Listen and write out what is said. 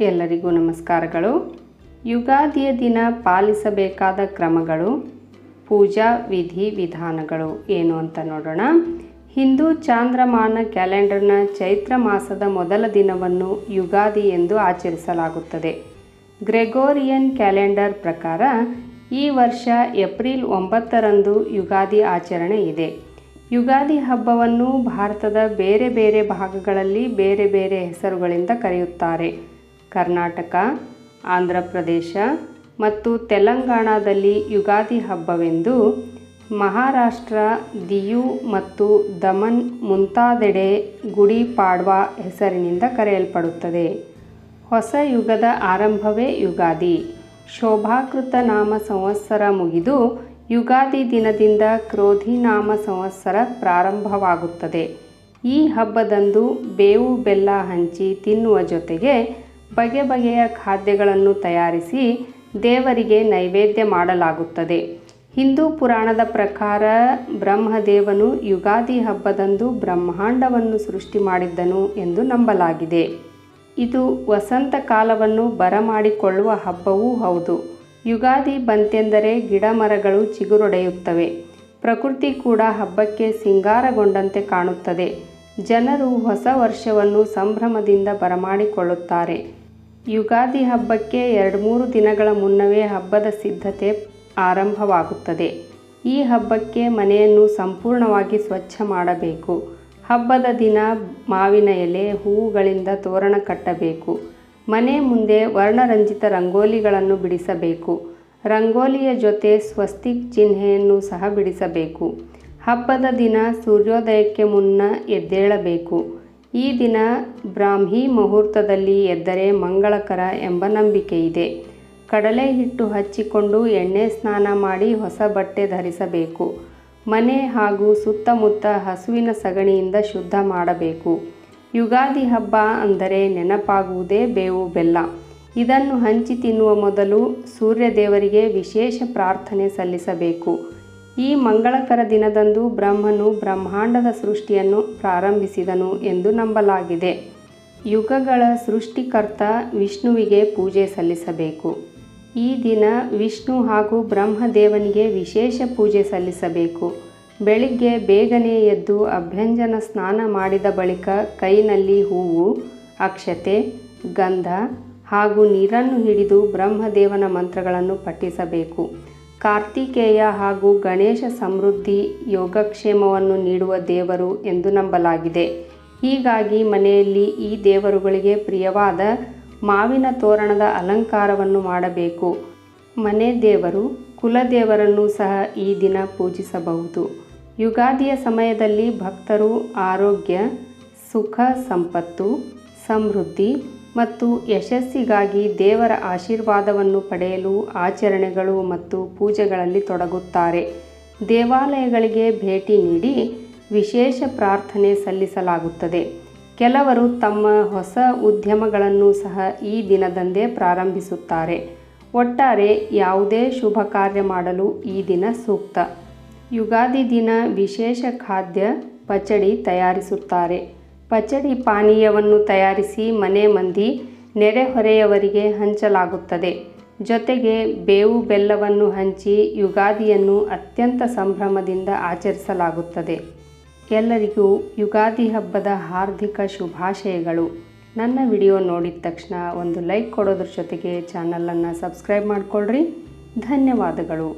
ಎಲ್ಲರಿಗೂ ನಮಸ್ಕಾರಗಳು. ಯುಗಾದಿಯ ದಿನ ಪಾಲಿಸಬೇಕಾದ ಕ್ರಮಗಳು, ಪೂಜಾ ವಿಧಿ ವಿಧಾನಗಳು ಏನು ಅಂತ ನೋಡೋಣ. ಹಿಂದೂ ಚಾಂದ್ರಮಾನ ಕ್ಯಾಲೆಂಡರ್ನ ಚೈತ್ರ ಮಾಸದ ಮೊದಲ ದಿನವನ್ನು ಯುಗಾದಿ ಎಂದು ಆಚರಿಸಲಾಗುತ್ತದೆ. ಗ್ರೆಗೋರಿಯನ್ ಕ್ಯಾಲೆಂಡರ್ ಪ್ರಕಾರ ಈ ವರ್ಷ ಏಪ್ರಿಲ್ ಒಂಬತ್ತರಂದು ಯುಗಾದಿ ಆಚರಣೆ ಇದೆ. ಯುಗಾದಿ ಹಬ್ಬವನ್ನು ಭಾರತದ ಬೇರೆ ಬೇರೆ ಭಾಗಗಳಲ್ಲಿ ಬೇರೆ ಬೇರೆ ಹೆಸರುಗಳಿಂದ ಕರೆಯುತ್ತಾರೆ. ಕರ್ನಾಟಕ, ಆಂಧ್ರ ಪ್ರದೇಶ ಮತ್ತು ತೆಲಂಗಾಣದಲ್ಲಿ ಯುಗಾದಿ ಹಬ್ಬವೆಂದು ಮಹಾರಾಷ್ಟ್ರ, ದಿಯು ಮತ್ತು ದಮನ್ ಮುಂತಾದೆಡೆ ಗುಡಿ ಪಾಡ್ವಾ ಹೆಸರಿನಿಂದ ಕರೆಯಲ್ಪಡುತ್ತದೆ. ಹೊಸ ಯುಗದ ಆರಂಭವೇ ಯುಗಾದಿ. ಶೋಭಾಕೃತ ನಾಮ ಸಂವತ್ಸರ ಮುಗಿದು ಯುಗಾದಿ ದಿನದಿಂದ ಕ್ರೋಧಿ ನಾಮ ಸಂವತ್ಸರ ಪ್ರಾರಂಭವಾಗುತ್ತದೆ. ಈ ಹಬ್ಬದಂದು ಬೇವು ಬೆಲ್ಲ ಹಂಚಿ ತಿನ್ನುವ ಜೊತೆಗೆ ಬಗೆ ಬಗೆಯ ಖಾದ್ಯಗಳನ್ನು ತಯಾರಿಸಿ ದೇವರಿಗೆ ನೈವೇದ್ಯ ಮಾಡಲಾಗುತ್ತದೆ. ಹಿಂದೂ ಪುರಾಣದ ಪ್ರಕಾರ ಬ್ರಹ್ಮದೇವನು ಯುಗಾದಿ ಹಬ್ಬದಂದು ಬ್ರಹ್ಮಾಂಡವನ್ನು ಸೃಷ್ಟಿ ಮಾಡಿದ್ದನು ಎಂದು ನಂಬಲಾಗಿದೆ. ಇದು ವಸಂತ ಕಾಲವನ್ನು ಬರಮಾಡಿಕೊಳ್ಳುವ ಹಬ್ಬವೂ ಹೌದು. ಯುಗಾದಿ ಬಂತೆಂದರೆ ಗಿಡ ಮರಗಳು ಚಿಗುರೊಡೆಯುತ್ತವೆ. ಪ್ರಕೃತಿ ಕೂಡ ಹಬ್ಬಕ್ಕೆ ಸಿಂಗಾರಗೊಂಡಂತೆ ಕಾಣುತ್ತದೆ. ಜನರು ಹೊಸ ವರ್ಷವನ್ನು ಸಂಭ್ರಮದಿಂದ ಬರಮಾಡಿಕೊಳ್ಳುತ್ತಾರೆ. ಯುಗಾದಿ ಹಬ್ಬಕ್ಕೆ ಎರಡು ಮೂರು ದಿನಗಳ ಮುನ್ನವೇ ಹಬ್ಬದ ಸಿದ್ಧತೆ ಆರಂಭವಾಗುತ್ತದೆ. ಈ ಹಬ್ಬಕ್ಕೆ ಮನೆಯನ್ನು ಸಂಪೂರ್ಣವಾಗಿ ಸ್ವಚ್ಛ ಮಾಡಬೇಕು. ಹಬ್ಬದ ದಿನ ಮಾವಿನ ಎಲೆ, ಹೂವುಗಳಿಂದ ತೋರಣ ಕಟ್ಟಬೇಕು. ಮನೆ ಮುಂದೆ ವರ್ಣರಂಜಿತ ರಂಗೋಲಿಗಳನ್ನು ಬಿಡಿಸಬೇಕು. ರಂಗೋಲಿಯ ಜೊತೆ ಸ್ವಸ್ತಿಕ್ ಚಿಹ್ನೆಯನ್ನು ಸಹ ಬಿಡಿಸಬೇಕು. ಹಬ್ಬದ ದಿನ ಸೂರ್ಯೋದಯಕ್ಕೆ ಮುನ್ನ ಎದ್ದೇಳಬೇಕು. ಈ ದಿನ ಬ್ರಾಹ್ಮಿ ಮುಹೂರ್ತದಲ್ಲಿ ಎದ್ದರೆ ಮಂಗಳಕರ ಎಂಬ ನಂಬಿಕೆ ಇದೆ ಕಡಲೆ ಹಿಟ್ಟು ಹಚ್ಚಿಕೊಂಡು ಎಣ್ಣೆ ಸ್ನಾನ ಮಾಡಿ ಹೊಸ ಬಟ್ಟೆ ಧರಿಸಬೇಕು. ಮನೆ ಹಾಗೂ ಸುತ್ತಮುತ್ತ ಹಸುವಿನ ಸಗಣಿಯಿಂದ ಶುದ್ಧ ಮಾಡಬೇಕು. ಯುಗಾದಿ ಹಬ್ಬ ಅಂದರೆ ನೆನಪಾಗುವುದೇ ಬೇವು ಬೆಲ್ಲ. ಇದನ್ನು ಹಂಚಿ ತಿನ್ನುವ ಮೊದಲು ಸೂರ್ಯದೇವರಿಗೆ ವಿಶೇಷ ಪ್ರಾರ್ಥನೆ ಸಲ್ಲಿಸಬೇಕು. ಈ ಮಂಗಳಕರ ದಿನದಂದು ಬ್ರಹ್ಮನು ಬ್ರಹ್ಮಾಂಡದ ಸೃಷ್ಟಿಯನ್ನು ಪ್ರಾರಂಭಿಸಿದನು ಎಂದು ನಂಬಲಾಗಿದೆ. ಯುಗಗಳ ಸೃಷ್ಟಿಕರ್ತ ವಿಷ್ಣುವಿಗೆ ಪೂಜೆ ಸಲ್ಲಿಸಬೇಕು. ಈ ದಿನ ವಿಷ್ಣು ಹಾಗೂ ಬ್ರಹ್ಮದೇವನಿಗೆ ವಿಶೇಷ ಪೂಜೆ ಸಲ್ಲಿಸಬೇಕು. ಬೆಳಿಗ್ಗೆ ಬೇಗನೆ ಎದ್ದು ಅಭ್ಯಂಜನ ಸ್ನಾನ ಮಾಡಿದ ಬಳಿಕ ಕೈನಲ್ಲಿ ಹೂವು, ಅಕ್ಷತೆ, ಗಂಧ ಹಾಗೂ ನೀರನ್ನು ಹಿಡಿದು ಬ್ರಹ್ಮದೇವನ ಮಂತ್ರಗಳನ್ನು ಪಠಿಸಬೇಕು. ಕಾರ್ತಿಕೇಯ ಹಾಗೂ ಗಣೇಶ ಸಮೃದ್ಧಿ ಯೋಗಕ್ಷೇಮವನ್ನು ನೀಡುವ ದೇವರು ಎಂದು ನಂಬಲಾಗಿದೆ. ಹೀಗಾಗಿ ಮನೆಯಲ್ಲಿ ಈ ದೇವರುಗಳಿಗೆ ಪ್ರಿಯವಾದ ಮಾವಿನ ತೋರಣದ ಅಲಂಕಾರವನ್ನು ಮಾಡಬೇಕು. ಮನೆ ದೇವರು ಕುಲದೇವರನ್ನು ಸಹ ಈ ದಿನ ಪೂಜಿಸಬಹುದು. ಯುಗಾದಿಯ ಸಮಯದಲ್ಲಿ ಭಕ್ತರು ಆರೋಗ್ಯ, ಸುಖ, ಸಂಪತ್ತು, ಸಮೃದ್ಧಿ ಮತ್ತು ಯಶಸ್ಸಿಗಾಗಿ ದೇವರ ಆಶೀರ್ವಾದವನ್ನು ಪಡೆಯಲು ಆಚರಣೆಗಳು ಮತ್ತು ಪೂಜೆಗಳಲ್ಲಿ ತೊಡಗುತ್ತಾರೆ. ದೇವಾಲಯಗಳಿಗೆ ಭೇಟಿ ನೀಡಿ ವಿಶೇಷ ಪ್ರಾರ್ಥನೆ ಸಲ್ಲಿಸಲಾಗುತ್ತದೆ. ಕೆಲವರು ತಮ್ಮ ಹೊಸ ಉದ್ಯಮಗಳನ್ನು ಸಹ ಈ ದಿನದಂದೇ ಪ್ರಾರಂಭಿಸುತ್ತಾರೆ. ಒಟ್ಟಾರೆ ಯಾವುದೇ ಶುಭ ಕಾರ್ಯ ಮಾಡಲು ಈ ದಿನ ಸೂಕ್ತ. ಯುಗಾದಿ ದಿನ ವಿಶೇಷ ಖಾದ್ಯ, ಪಚಡಿ ತಯಾರಿಸುತ್ತಾರೆ. ಪಚಡಿ ಪಾನೀಯವನ್ನು ತಯಾರಿಸಿ ಮನೆ ಮಂದಿ ನೆರೆಹೊರೆಯವರಿಗೆ ಹಂಚಲಾಗುತ್ತದೆ. ಜೊತೆಗೆ ಬೇವು ಬೆಲ್ಲವನ್ನು ಹಂಚಿ ಯುಗಾದಿಯನ್ನು ಅತ್ಯಂತ ಸಂಭ್ರಮದಿಂದ ಆಚರಿಸಲಾಗುತ್ತದೆ. ಎಲ್ಲರಿಗೂ ಯುಗಾದಿ ಹಬ್ಬದ ಹಾರ್ದಿಕ ಶುಭಾಶಯಗಳು. ನನ್ನ ವಿಡಿಯೋ ನೋಡಿದ ತಕ್ಷಣ ಒಂದು ಲೈಕ್ ಕೊಡೋದ್ರ ಜೊತೆಗೆ ಚಾನಲನ್ನು ಸಬ್ಸ್ಕ್ರೈಬ್ ಮಾಡಿಕೊಳ್ಳ್ರಿ ಧನ್ಯವಾದಗಳು.